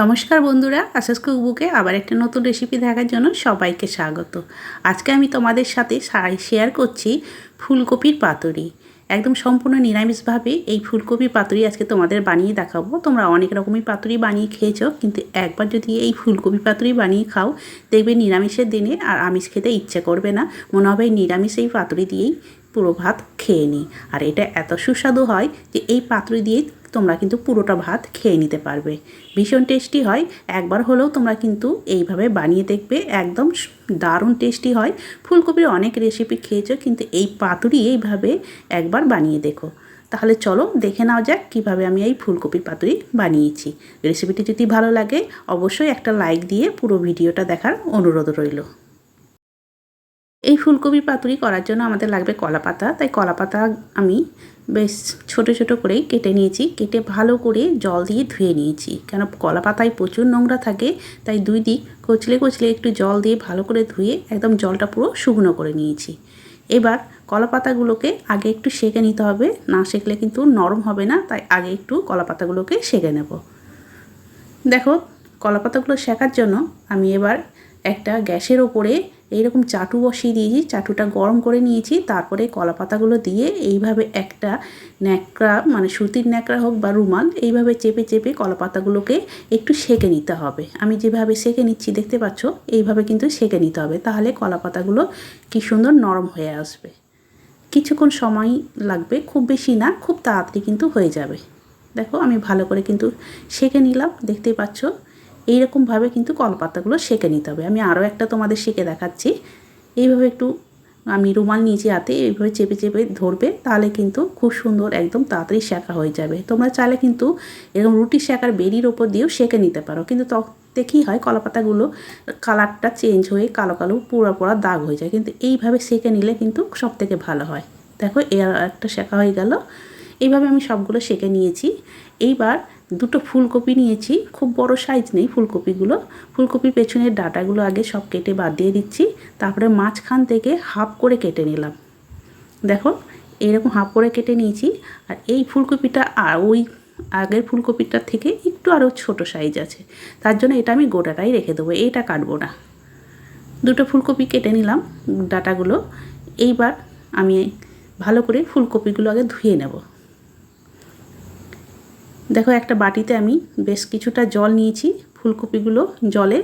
নমস্কার বন্ধুরা আসাস কুকবুকে আবার একটা নতুন রেসিপি দেখার জন্য সবাইকে স্বাগত। আজকে আমি তোমাদের সাথে শেয়ার করছি ফুলকপির পাতুরি। একদম সম্পূর্ণ নিরামিষভাবে এই ফুলকপির পাতুরি আজকে তোমাদের বানিয়ে দেখাবো। তোমরা অনেক রকমই পাতুরি বানিয়ে খেয়েছো, কিন্তু একবার যদি এই ফুলকপি পাতুরি বানিয়ে খাও, দেখবে নিরামিষের দিনে আর আমিষ খেতে ইচ্ছে করবে না। মনে হবে নিরামিষ এই পাতুরি দিয়েই পুরো ভাত খেয়ে নিই। আর এটা এত সুস্বাদু হয় যে এই পাতুরি দিয়েই তোমরা কিন্তু পুরোটা ভাত খেয়ে নিতে পারবে। ভীষণ টেস্টি হয়। একবার হলেও তোমরা কিন্তু এইভাবে বানিয়ে দেখবে। একদম দারুণ টেস্টি হয়। ফুলকপির অনেক রেসিপি খেয়েছো, কিন্তু এই পাতুরি এইভাবে একবার বানিয়ে দেখো। তাহলে চলো দেখে নাও যাক কীভাবে আমি এই ফুলকপির পাতুরি বানিয়েছি। রেসিপিটি যদি ভালো লাগে, অবশ্যই একটা লাইক দিয়ে পুরো ভিডিওটা দেখার অনুরোধ রইল। এই ফুলকপি পাতুরি করার জন্য আমাদের লাগবে কলা পাতা তাই কলা পাতা আমি বেশ ছোট ছোট করেই কেটে নিয়েছি। কেটে ভালো করে জল দিয়ে ধুয়ে নিয়েছি। কেন কলা পাতায় প্রচুর নোংরা থাকে, তাই দুই দিক কচলে কচলে একটু জল দিয়ে ভালো করে ধুয়ে একদম জলটা পুরো শুকনো করে নিয়েছি। এবার কলা পাতাগুলোকে আগে একটু সেঁকে নিতে হবে। না সেঁকলে কিন্তু নরম হবে না, তাই আগে একটু কলা পাতাগুলোকে সেঁকে নেব। দেখো, কলা পাতাগুলো শেখার জন্য আমি এবার একটা গ্যাসের ওপরে এইরকম চাটু বসিয়ে দিয়েছি, চাটুটা গরম করে নিয়েছি, তারপরে কলা পাতাগুলো দিয়ে এইভাবে একটা ন্যাকড়া মানে সুতির ন্যাকড়া হোক বা রুমাল, এইভাবে চেপে চেপে কলা পাতাগুলোকে একটু সেঁকে নিতে হবে। আমি যেভাবে সেঁকে নিচ্ছি দেখতে পাচ্ছ, এইভাবে কিন্তু সেঁকে নিতে হবে, তাহলে কলা পাতাগুলো কী সুন্দর নরম হয়ে আসবে। কিছুক্ষণ সময় লাগবে, খুব বেশি না, খুব তাড়াতাড়ি কিন্তু হয়ে যাবে। দেখো, আমি ভালো করে কিন্তু সেঁকে নিলাম দেখতেই পাচ্ছ। এইরকমভাবে কিন্তু কলপাতাগুলো সেঁকে নিতে হবে। আমি আরও একটা তোমাদের সেঁকে দেখাচ্ছি। এইভাবে একটু আমি রুমাল নিচে হাতে এইভাবে চেপে চেপে ধরবে, তাহলে কিন্তু খুব সুন্দর একদম তাড়াতাড়ি শেখা হয়ে যাবে। তোমরা চাইলে কিন্তু এরকম রুটি শেখার বেরির ওপর দিয়েও সেঁকে নিতে পারো। কিন্তু তখন কী হয়, কলাপাতাগুলো কালারটা চেঞ্জ হয়ে কালো কালো পুরো পোড়া দাগ হয়ে যায়। কিন্তু এইভাবে সেঁকে নিলে কিন্তু সব থেকে ভালো হয়। দেখো, এর একটা শেখা হয়ে গেল। এইভাবে আমি সবগুলো সেঁকে নিয়েছি। এইবার দুটো ফুলকপি নিয়েছি, খুব বড় সাইজ নেই ফুলকপিগুলো। ফুলকপির পেছনের ডাটাগুলো আগে সব কেটে বাদ দিয়ে দিচ্ছি, তারপরে মাঝখান থেকে হাফ করে কেটে নিলাম। দেখো এইরকম হাফ করে কেটে নিয়েছি, আর এই ফুলকপিটা আর ওই আগের ফুলকপিটার থেকে একটু আরও ছোট সাইজ আছে। তার জন্য এটা আমি গোটাটাই রেখে দেবো এইটা কাটবো না। দুটো ফুলকপি কেটে নিলাম ডাটাগুলো। এইবার আমি ভালো করে ফুলকপিগুলো আগে ধুয়ে নেব। দেখো, একটা বাটিতে আমি বেশ কিছুটা জল নিয়েছি, ফুলকপিগুলো জলে।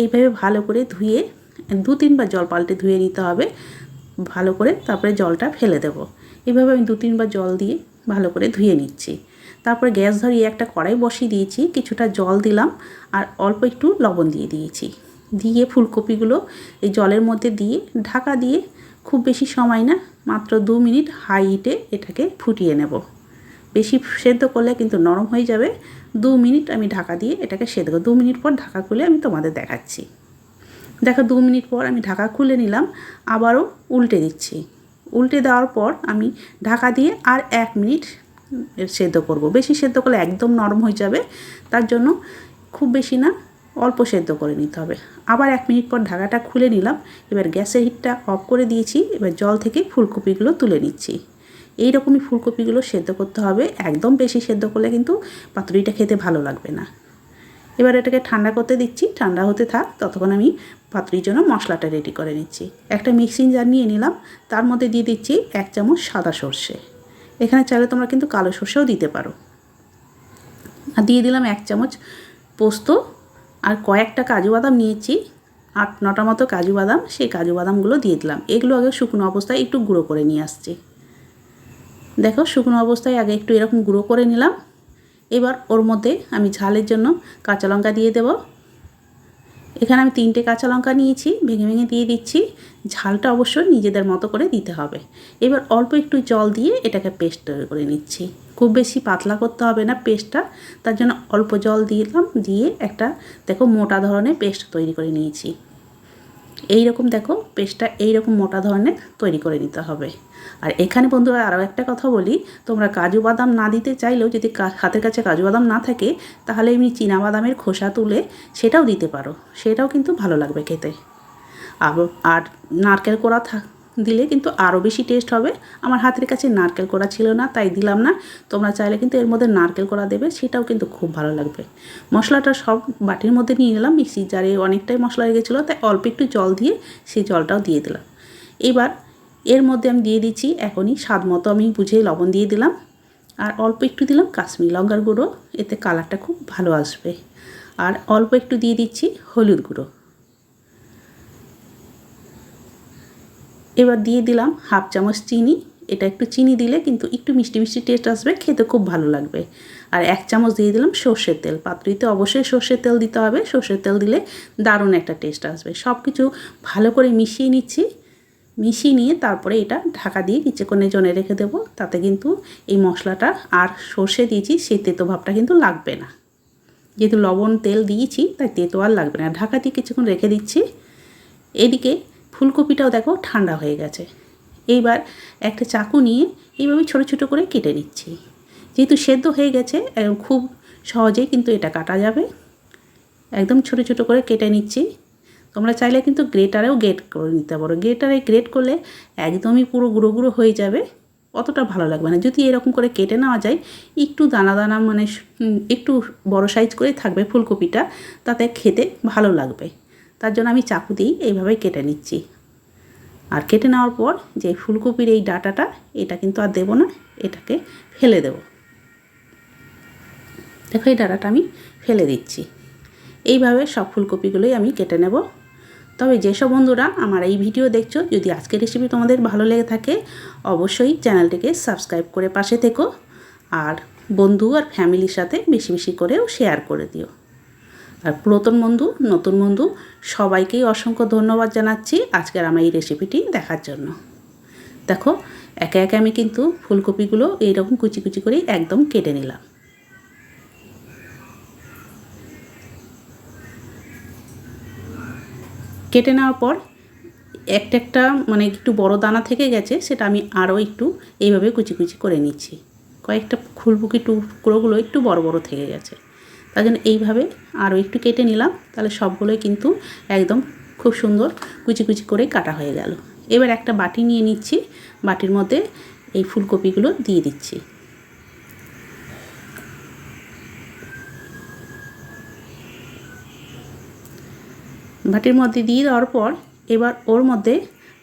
এইভাবে ভালো করে ধুয়ে, দু তিনবার জল পাল্টে ধুয়ে নিতে হবে। ভালো করে তারপরে জলটা ফেলে দেব। এইভাবে আমি দু তিনবার জল দিয়ে ভালো করে ধুয়ে নিচ্ছি। তারপরে গ্যাস ধরিয়ে একটা কড়াই বসিয়ে দিয়েছি, কিছুটা জল দিলাম আর অল্প একটু লবণ দিয়ে দিয়েছি। দিয়ে ফুলকপিগুলো এই জলের মধ্যে দিয়ে ঢাকা দিয়ে খুব বেশি সময় না, মাত্র দু মিনিট হাই হিটে এটাকে ফুটিয়ে নেব। বেশি সেদ্ধ করলে কিন্তু নরম হয়ে যাবে। দু মিনিট আমি ঢাকা দিয়ে এটাকে সেদ্ধ দু মিনিট পর ঢাকা খুলে আমি তোমাদের দেখাচ্ছি। দেখো, দু মিনিট পর আমি ঢাকা খুলে নিলাম, আবারও উল্টে দিচ্ছি। উল্টে দেওয়ার পর আমি ঢাকা দিয়ে আর এক মিনিট সেদ্ধ করব। বেশি সেদ্ধ করলে একদম নরম হয়ে যাবে, তার জন্য খুব বেশি না, অল্প সেদ্ধ করে নিতে হবে। আবার এক মিনিট পর ঢাকাটা খুলে নিলাম, এবার গ্যাসের হিটটা অফ করে দিয়েছি, এবার জল থেকে ফুলকপিগুলো তুলে নিচ্ছি। এই রকমই ফুলকপিগুলো সেদ্ধ করতে হবে। একদম বেশি সেদ্ধ করলে কিন্তু পাতুরিটা খেতে ভালো লাগবে না। এবার এটাকে ঠান্ডা করতে দিচ্ছি। ঠান্ডা হতে থাক, ততক্ষণ আমি পাতুরির জন্য মশলাটা রেডি করে নিচ্ছি। একটা মিক্সিং জার নিয়ে নিলাম। তার মধ্যে দিয়ে দিচ্ছি এক চামচ সাদা সর্ষে। এখানে চাইলে তোমরা কিন্তু কালো সর্ষেও দিতে পারো। আর দিয়ে দিলাম এক চামচ পোস্ত আর কয়েকটা কাজু বাদাম নিয়েছি। আট নটা মতো কাজু বাদাম, সেই কাজু বাদামগুলো দিয়ে দিলাম। এগুলো আগে শুকনো অবস্থায় একটু গুঁড়ো করে নিয়ে আসছি। দেখো শুকনো অবস্থায় আগে একটু এরকম গুঁড়ো করে নিলাম। এবার ওর মধ্যে আমি ঝালের জন্য কাঁচা লঙ্কা দিয়ে দেব। এখানে আমি তিনটে কাঁচা লঙ্কা নিয়েছি, ভেঙে ভেঙে দিয়ে দিচ্ছি। ঝালটা অবশ্যই নিজেদের মতো করে দিতে হবে। এবার অল্প একটু জল দিয়ে এটাকে পেস্ট তৈরি করে নিচ্ছি। খুব বেশি পাতলা করতে হবে না পেস্টটা। তার জন্য অল্প জল দিলাম, দিয়ে একটা, দেখো মোটা ধরনের পেস্ট তৈরি করে নিয়েছি। এই রকম দেখো, পেস্টটা এই রকম মোটা ধরনের তৈরি করে নিতে হবে। আর এখানে বন্ধুরা আরও একটা কথা বলি, তোমরা কাজু বাদাম না দিতে চাইলেও যদি হাতের কাছে কাজু বাদাম না থাকে, তাহলে এমনি বাদামের খোসা তুলে সেটাও দিতে পারো। সেটাও কিন্তু ভালো লাগবে খেতে। আর নারকেল কোড়া দিলে কিন্তু আরও বেশি টেস্ট হবে। আমার হাতের কাছে নারকেল করা ছিল না, তাই দিলাম না। তোমরা চাইলে কিন্তু এর মধ্যে নারকেল করা দেবে, সেটাও কিন্তু খুব ভালো লাগবে। মশলাটা সব বাটির মধ্যে নিয়ে নিলাম মিক্সি জারে অনেকটাই মশলা হয়ে গেছিল, তাই অল্প একটু জল দিয়ে সেই জলটাও দিয়ে দিলাম। এবার এর মধ্যে আমি দিয়ে দিচ্ছি এখনই স্বাদ মতো আমি বুঝে লবণ দিয়ে দিলাম। আর অল্প একটু দিলাম কাশ্মীর লঙ্কার গুঁড়ো, এতে কালারটা খুব ভালো আসবে। আর অল্প একটু দিয়ে দিচ্ছি হলুদ গুঁড়ো। এবার দিয়ে দিলাম হাফ চামচ চিনি। এটা একটু চিনি দিলে কিন্তু একটু মিষ্টি মিষ্টি টেস্ট আসবে, খেতে খুব ভালো লাগবে। আর এক চামচ দিয়ে দিলাম সর্ষের তেল। পাত্রিতে অবশ্যই সর্ষের তেল দিতে হবে। সর্ষের তেল দিলে দারুণ একটা টেস্ট আসবে। সব কিছু ভালো করে মিশিয়ে নিচ্ছি। মিশিয়ে নিয়ে তারপরে এটা ঢাকা দিয়ে কিছুক্ষণের জন্য রেখে দেবো। তাতে কিন্তু এই মশলাটা আর সর্ষে দিয়েছি, সেই তেতো ভাবটা কিন্তু লাগবে না। যেহেতু লবণ তেল দিয়েছি, তাই তেতো আর লাগবে না। ঢাকা দিয়ে কিছুক্ষণ রেখে দিচ্ছি। এদিকে ফুলকপিটাও দেখো ঠান্ডা হয়ে গেছে। এইবার একটা চাকু নিয়ে এইভাবে ছোট ছোট করে কেটে নিচ্ছি। যেহেতু সেদ্ধ হয়ে গেছে খুব সহজেই কিন্তু এটা কাটা যাবে। একদম ছোট ছোট করে কেটে নিচ্ছি। তোমরা চাইলে কিন্তু গ্রেটারেও গ্রেট করে নিতে পারো। গ্রেটারে গ্রেট করলে একদমই পুরো গুঁড়ো গুঁড়ো হয়ে যাবে। অতটা ভালো লাগবে না। যদি এরকম করে কেটে নেওয়া যায়, একটু দানা দানা মানে একটু বড় সাইজ করে থাকবে ফুলকপিটা, তাতে খেতে ভালো লাগবে। তার জন্য আমি চাকু দিয়েই এইভাবে কেটে নিচ্ছি। আর কেটে নেওয়ার পর যে ফুলকপির এই ডাটাটা, এটা কিন্তু আর দেবো না, এটাকে ফেলে দেব। দেখো এই ডাটাটা আমি ফেলে দিচ্ছি। এইভাবে সব ফুলকপিগুলোই আমি কেটে নেব। তবে যেসব বন্ধুরা আমার এই ভিডিও দেখছ, যদি আজকের রেসিপি তোমাদের ভালো লেগে থাকে, অবশ্যই চ্যানেলটিকে সাবস্ক্রাইব করে পাশে থেকো। আর বন্ধু আর ফ্যামিলির সাথে বেশি বেশি করেও শেয়ার করে দিও। আর পুরাতন বন্ধু, নতুন বন্ধু, সবাইকেই অসংখ্য ধন্যবাদ জানাচ্ছি আজকের আমার এই রেসিপিটি দেখার জন্য। দেখো, একে একে আমি কিন্তু ফুলকপিগুলো এইরকম কুচি কুচি করে একদম কেটে নিলাম। কেটে নেওয়ার পর একটা একটা মানে একটু বড় দানা থেকে গেছে, সেটা আমি আরও একটু এইভাবে কুচি কুচি করে নিচ্ছি। কয়েকটা ফুলপুকি টুকরোগুলো একটু বড় বড় থেকে গেছে। তার জন্য এইভাবে আরও একটু কেটে নিলাম। তাহলে সবগুলোই কিন্তু একদম খুব সুন্দর কুচি কুচি করে কাটা হয়ে গেল। এবার একটা বাটি নিয়ে নিচ্ছি। বাটির মধ্যে এই ফুলকপিগুলো দিয়ে দিচ্ছি। বাটির মধ্যে দিয়ে দেওয়ার পর এবার ওর মধ্যে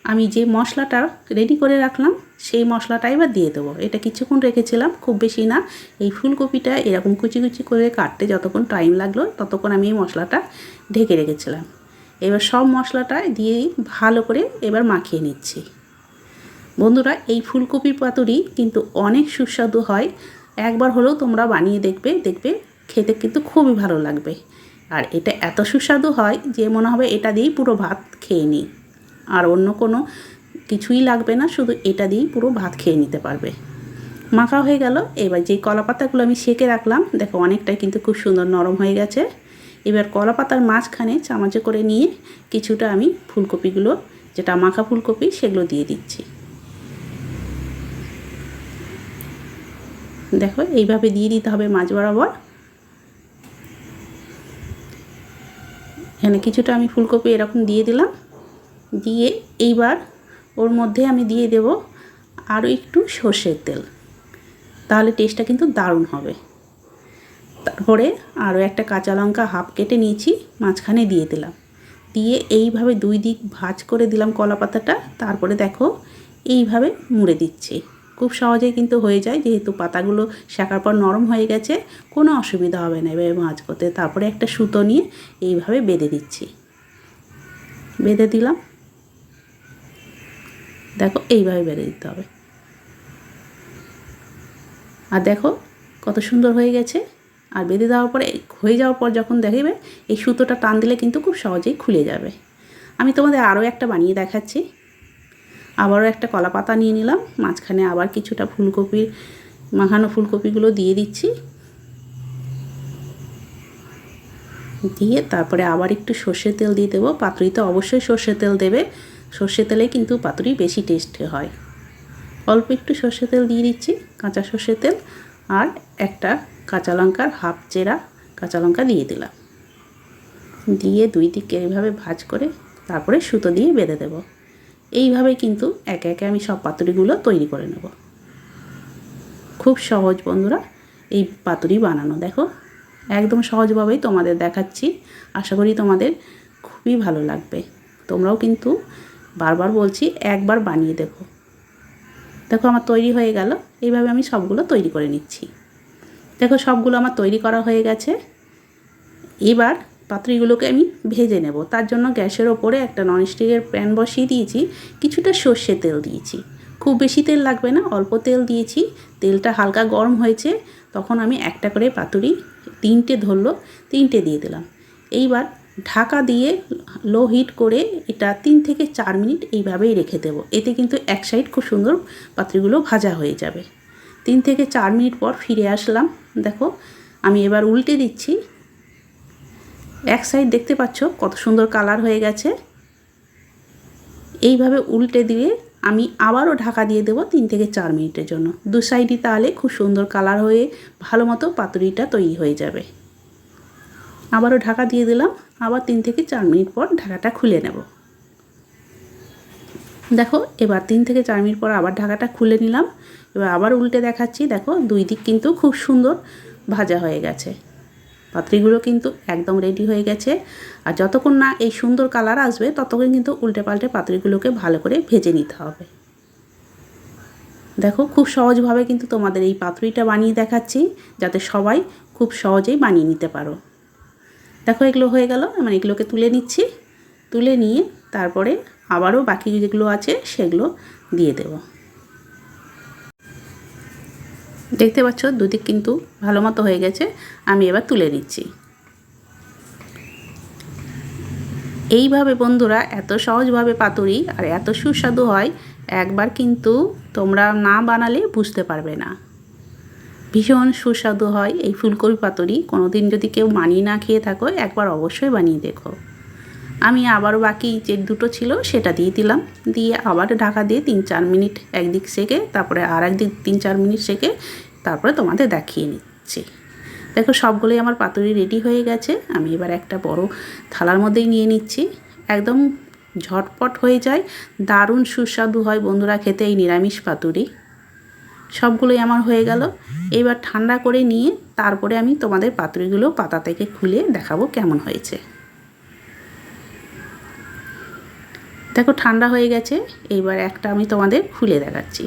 আমি যে মশলাটা রেডি করে রাখলাম, সেই মশলাটা এবার দিয়ে দেবো। এটা কিছুক্ষণ রেখেছিলাম, খুব বেশি না। এই ফুলকপিটা এরকম কুচি কুচি করে কাটতে যতক্ষণ টাইম লাগল, ততক্ষণ আমি এই মশলাটা ঢেকে রেখেছিলাম। এবার সব মশলাটা দিয়েই ভালো করে এবার মাখিয়ে নিচ্ছি। বন্ধুরা, এই ফুলকপির পাতুরি কিন্তু অনেক সুস্বাদু হয়। একবার হলেও তোমরা বানিয়ে দেখবে দেখবে খেতে কিন্তু খুবই ভালো লাগবে। আর এটা এত সুস্বাদু হয় যে মনে হবে এটা দিয়েই পুরো ভাত খেয়ে নিই। আর অন্য কোনো কিছুই লাগবে না, শুধু এটা দিয়েই পুরো ভাত খেয়ে নিতে পারবে। মাখা হয়ে গেল, এবার যেই কলা পাতাগুলো আমি সেকে রাখলাম, দেখো অনেকটাই কিন্তু খুব সুন্দর নরম হয়ে গেছে। এবার কলা পাতার মাঝখানে চামচে করে নিয়ে কিছুটা আমি ফুলকপিগুলো, যেটা মাখা ফুলকপি, সেগুলো দিয়ে দিচ্ছি। দেখো, এইভাবে দিয়ে দিতে হবে মাছ বরাবর। এখানে কিছুটা আমি ফুলকপি এরকম দিয়ে দিলাম। দিয়ে এইবার ওর মধ্যে আমি দিয়ে দেব আরও একটু সর্ষের তেল। তাহলে টেস্টটা কিন্তু দারুণ হবে। তারপরে আরও একটা কাঁচা লঙ্কা হাফ কেটে নিয়েছি, মাঝখানে দিয়ে দিলাম। দিয়ে এইভাবে দুই দিক ভাজ করে দিলাম কলা পাতাটা, তারপরে দেখো এইভাবে মুড়ে দিচ্ছি। খুব সহজেই কিন্তু হয়ে যায়, যেহেতু পাতাগুলো শেখার পর নরম হয়ে গেছে, কোনো অসুবিধা হবে না এভাবে মাছ করতে। তারপরে একটা সুতো নিয়ে এইভাবে বেঁধে দিচ্ছি। বেঁধে দিলাম দেখো, এইভাবে বেঁধে দিতে হবে। আর দেখো, কত সুন্দর হয়ে গেছে। আর বেঁধে দেওয়ার পরে, হয়ে যাওয়ার পর যখন দেখবে, এই সুতোটা টান দিলে কিন্তু খুব সহজেই খুলে যাবে। আমি তোমাদের আরও একটা বানিয়ে দেখাচ্ছি। আবারও একটা কলা পাতা নিয়ে নিলাম। মাঝখানে আবার কিছুটা ফুলকপির মাখানো ফুলকপিগুলো দিয়ে দিচ্ছি। দিয়ে তারপরে আবার একটু সর্ষের তেল দিয়ে দেবো। পাতুরিতে অবশ্যই সর্ষের তেল দেবে। সর্ষের তেলে কিন্তু পাতুরি বেশি টেস্টি হয়। অল্প একটু সর্ষে তেল দিয়ে দিচ্ছি, কাঁচা সর্ষের তেল, আর একটা কাঁচা লঙ্কার হাফ চেরা কাঁচা লঙ্কা দিয়ে দিলাম। দিয়ে দুই দিকে এইভাবে ভাজ করে তারপরে সুতো দিয়ে বেঁধে দেবো। এইভাবে কিন্তু একে একে আমি সব পাতুরিগুলো তৈরি করে নেব। খুব সহজ বন্ধুরা, এই পাতুরি বানানো দেখো। একদম সহজভাবেই তোমাদের দেখাচ্ছি। আশা করি তোমাদের খুবই ভালো লাগবে। তোমরাও কিন্তু বারবার বলছি, একবার বানিয়ে দেখো। দেখো আমার তৈরি হয়ে গেল, এইভাবে আমি সবগুলো তৈরি করে নিচ্ছি। দেখো সবগুলো আমার তৈরি করা হয়ে গেছে। এবার পাতুরিগুলোকে আমি ভেজে নেব। তার জন্য গ্যাসের ওপরে একটা ননস্টিকের প্যান বসিয়ে দিয়েছি, কিছুটা সর্ষে তেল দিয়েছি। খুব বেশি তেল লাগবে না, অল্প তেল দিয়েছি। তেলটা হালকা গরম হয়েছে, তখন আমি একটা করে পাতুরি তিনটে ধরলো, তিনটে দিয়ে দিলাম। এইবার ঢাকা দিয়ে লো হিট করে এটা তিন থেকে চার মিনিট এইভাবেই রেখে দেবো। এতে কিন্তু এক সাইড খুব সুন্দর পাতুরিগুলো ভাজা হয়ে যাবে। তিন থেকে চার মিনিট পর ফিরে আসলাম। দেখো, আমি এবার উল্টে দিচ্ছি। এক সাইড দেখতে পাচ্ছ কত সুন্দর কালার হয়ে গেছে। এইভাবে উল্টে দিয়ে আমি আবারও ঢাকা দিয়ে দেবো তিন থেকে চার মিনিটের জন্য। দু সাইডই তাহলে খুব সুন্দর কালার হয়ে ভালো মতো পাতুরিটা তৈরি হয়ে যাবে। আবারও ঢাকা দিয়ে দিলাম। আবার তিন থেকে চার মিনিট পর ঢাকাটা খুলে নেব। দেখো, এবার তিন থেকে চার মিনিট পর আবার ঢাকাটা খুলে নিলাম। এবার আবার উল্টে দেখাচ্ছি। দেখো, দুই দিক কিন্তু খুব সুন্দর ভাজা হয়ে গেছে। পাত্রিগুলো কিন্তু একদম রেডি হয়ে গেছে। আর যতক্ষণ না এই সুন্দর কালার আসবে, ততক্ষণ কিন্তু উল্টে পাল্টে পাত্রিগুলোকে ভালো করে ভেজে নিতে হবে। দেখো, খুব সহজভাবে কিন্তু তোমাদের এই পাতুরিটা বানিয়ে দেখাচ্ছি, যাতে সবাই খুব সহজেই বানিয়ে নিতে পারো। দেখো এগুলো হয়ে গেল মানে এগুলোকে তুলে নিচ্ছি। তুলে নিয়ে তারপরে আবারও বাকি যেগুলো আছে সেগুলো দিয়ে দেব। দেখতে পাচ্ছ, দুদিক কিন্তু ভালো মতো হয়ে গেছে, আমি এবার তুলে নিচ্ছি। এইভাবে বন্ধুরা, এত সহজভাবে পাতুরি আর এত সুস্বাদু হয়, একবার কিন্তু তোমরা না বানালে বুঝতে পারবে না। ভীষণ সুস্বাদু হয় এই ফুলকপি পাতুরি। দিন যদি কেউ মানিয়ে না খেয়ে থাকো, একবার অবশ্যই বানিয়ে দেখো। আমি আবারও বাকি যে দুটো ছিল, সেটা দিয়ে দিলাম। দিয়ে আবার ঢাকা দিয়ে তিন চার মিনিট একদিক সেকে, তারপরে আর একদিক তিন চার মিনিট সেকে, তারপরে তোমাদের দেখিয়ে নিচ্ছি। দেখো, সবগুলোই আমার পাতুরি রেডি হয়ে গেছে। আমি এবার একটা বড় থালার মধ্যেই নিয়ে নিচ্ছি। একদম ঝটপট হয়ে যায়। দারুণ সুস্বাদু হয় বন্ধুরা খেতে এই নিরামিষ পাতুরি। সবগুলোই আমার হয়ে গেল। এবার ঠান্ডা করে নিয়ে তারপরে আমি তোমাদের পাতুরিগুলো পাতা থেকে খুলে দেখাবো কেমন হয়েছে। দেখো ঠান্ডা হয়ে গেছে এইবার একটা আমি তোমাদের খুলে দেখাচ্ছি।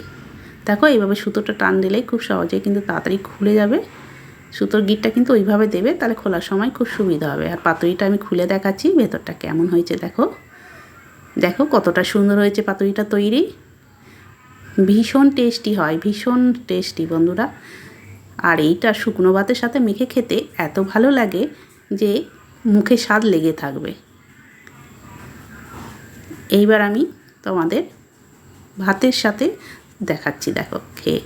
দেখো এইভাবে সুতোটা টান দিলেই খুব সহজে কিন্তু তাড়াতাড়ি খুলে যাবে। সুতোর গিটটা কিন্তু ওইভাবে দেবে, তাহলে খোলার সময় খুব সুবিধা হবে। আর পাতুরিটা আমি খুলে দেখাচ্ছি, ভেতরটা কেমন হয়েছে দেখো। দেখো কতটা সুন্দর হয়েছে পাতুরিটা তৈরি। ভীষণ টেস্টি হয়, ভীষণ টেস্টি বন্ধুরা। আর এইটা শুকনো ভাতের সাথে মেখে খেতে এত ভালো লাগে যে মুখে স্বাদ লেগে থাকবে। এইবার আমি তোমাদের ভাতের সাথে দেখাচ্ছি, দেখো, খেয়ে।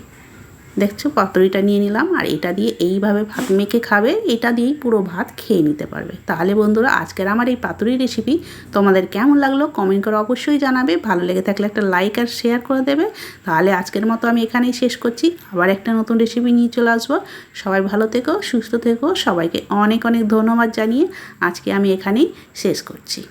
দেখছ? পাতুরিটা নিয়ে নিলাম আর এটা দিয়ে এইভাবে ভাত মেখে খাবে। এটা দিয়েই পুরো ভাত খেয়ে নিতে পারবে। তাহলে বন্ধুরা, আজকের আমার এই পাতুরি রেসিপি তোমাদের কেমন লাগল কমেন্ট করে অবশ্যই জানাবে। ভালো লেগে থাকলে একটা লাইক আর শেয়ার করে দেবে। তাহলে আজকের মতো আমি এখানেই শেষ করছি। আবার একটা নতুন রেসিপি নিয়ে চলে আসব। সবাই ভালো থেকো, সুস্থ থেকো। সবাইকে অনেক অনেক ধন্যবাদ জানিয়ে আজকে আমি এখানেই শেষ করছি।